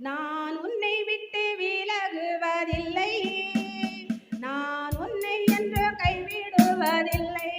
நான் உன்னை விட்டு விலகுவதில்லை. நான் உன்னை என்று கைவிடுவதில்லை.